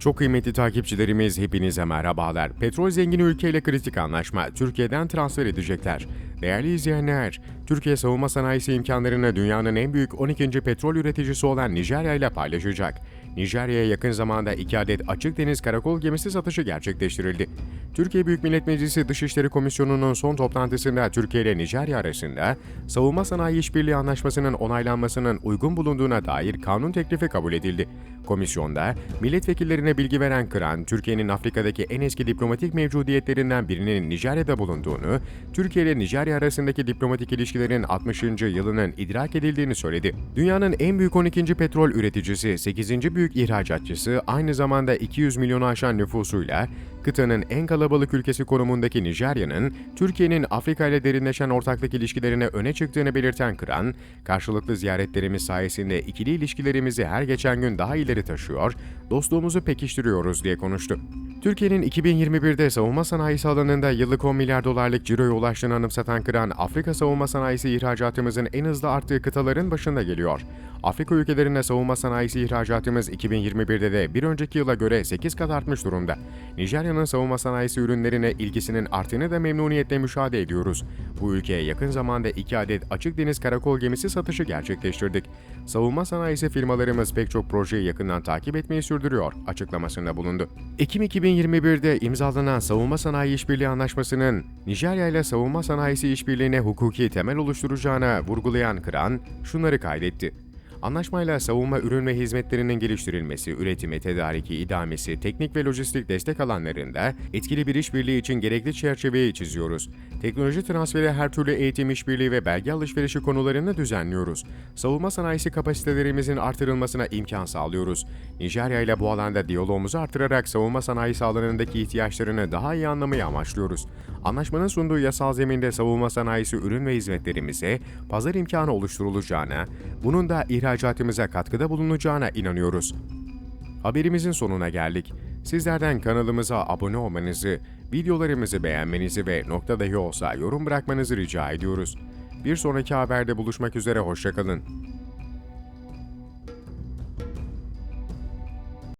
Çok kıymetli takipçilerimiz hepinize merhabalar. Petrol zengini ülkeyle kritik anlaşma Türkiye'den transfer edecekler. Değerli izleyenler, Türkiye savunma sanayisi imkanlarını dünyanın en büyük 12. petrol üreticisi olan Nijerya ile paylaşacak. Nijerya'ya yakın zamanda iki adet açık deniz karakol gemisi satışı gerçekleştirildi. Türkiye Büyük Millet Meclisi Dışişleri Komisyonu'nun son toplantısında Türkiye ile Nijerya arasında savunma sanayi işbirliği anlaşmasının onaylanmasının uygun bulunduğuna dair kanun teklifi kabul edildi. Komisyonda milletvekillerine bilgi veren Kıran, Türkiye'nin Afrika'daki en eski diplomatik mevcudiyetlerinden birinin Nijerya'da bulunduğunu, Türkiye ile Nijerya arasındaki diplomatik ilişkilerin 60. yılının idrak edildiğini söyledi. Dünyanın en büyük 12. petrol üreticisi, 8. büyük ihracatçısı, aynı zamanda 200 milyonu aşan nüfusuyla kıtanın en kalabalık ülkesi konumundaki Nijerya'nın, Türkiye'nin Afrika ile derinleşen ortaklık ilişkilerine öne çıktığını belirten Kıran, karşılıklı ziyaretlerimiz sayesinde ikili ilişkilerimizi her geçen gün daha ileri taşıyor, dostluğumuzu pekiştiriyoruz diye konuştu. Türkiye'nin 2021'de savunma sanayisi alanında yıllık 10 milyar dolarlık ciroya ulaştığını anımsatan Kıran, Afrika savunma sanayisi ihracatımızın en hızlı arttığı kıtaların başında geliyor. Afrika ülkelerine savunma sanayisi ihracatımız 2021'de de bir önceki yıla göre 8 kat artmış durumda. Nijerya'nın savunma sanayisi ürünlerine ilgisinin arttığını da memnuniyetle müşahede ediyoruz. Bu ülkeye yakın zamanda 2 adet açık deniz karakol gemisi satışı gerçekleştirdik. Savunma sanayisi firmalarımız pek çok projeyi yakından takip etmeyi sürdürüyor açıklamasında bulundu. Ekim 2021'de imzalanan Savunma Sanayi İşbirliği Anlaşması'nın Nijerya ile savunma sanayisi işbirliğine hukuki temel oluşturacağına vurgulayan Kıran şunları kaydetti. Anlaşmayla savunma ürün ve hizmetlerinin geliştirilmesi, üretimi, tedariki, idamesi, teknik ve lojistik destek alanlarında etkili bir işbirliği için gerekli çerçeveyi çiziyoruz. Teknoloji transferi her türlü eğitim işbirliği ve belge alışverişi konularını düzenliyoruz. Savunma sanayisi kapasitelerimizin artırılmasına imkan sağlıyoruz. Nijerya ile bu alanda diyalogumuzu artırarak savunma sanayisi alanındaki ihtiyaçlarını daha iyi anlamayı amaçlıyoruz. Anlaşmanın sunduğu yasal zeminde savunma sanayisi ürün ve hizmetlerimize pazar imkanı oluşturulacağına, bunun da ihracatımıza katkıda bulunacağına inanıyoruz. Haberimizin sonuna geldik. Sizlerden kanalımıza abone olmanızı, videolarımızı beğenmenizi ve nokta dahi olsa yorum bırakmanızı rica ediyoruz. Bir sonraki haberde buluşmak üzere hoşçakalın.